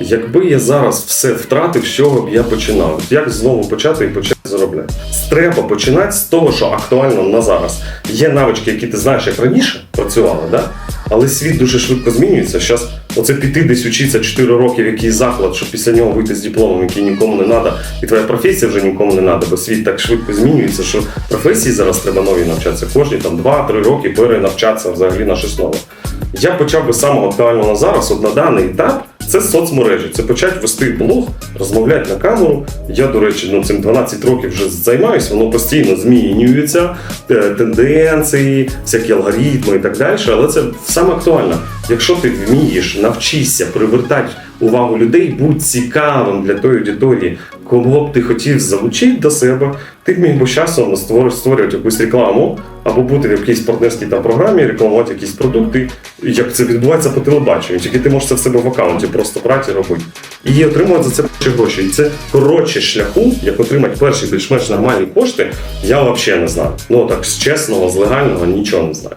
Якби я зараз все втратив, з чого б я починав? Як знову почати і почати заробляти? Треба починати з того, що актуально на зараз. Є навички, які ти знаєш, як раніше працювали, да? але світ дуже швидко змінюється. Зараз оце піти десь учитися 4 роки в якийсь заклад, щоб після нього вийти з дипломом, який нікому не треба, і твоя професія вже нікому не треба, бо світ так швидко змінюється, що професії зараз треба нові навчатися. Кожні там 2-3 роки перенавчатися взагалі на щось нове. Я почав би самого актуального на зараз, от на даний етап, це соцмережі. Це почати вести блог, розмовляти на камеру. Я, до речі, ну цим 12 років вже займаюся, воно постійно змінюється, е, тенденції, всякі алгоритми і так далі. Але це саме актуально. Якщо ти вмієш, навчишся привертати увагу людей, будь цікавим для тої аудиторії, кого б ти хотів залучити до себе, ти б міг би часом створювати, якусь рекламу або бути в якійсь партнерській там програмі, рекламувати якісь продукти, як це відбувається по телебаченню. Тільки ти можеш це в себе в аккаунті просто брати і робити. І отримувати за це гроші. І це коротше шляху, як отримати перші більш-менш нормальні кошти, я взагалі не знаю. Ну так з чесного, з легального нічого не знаю.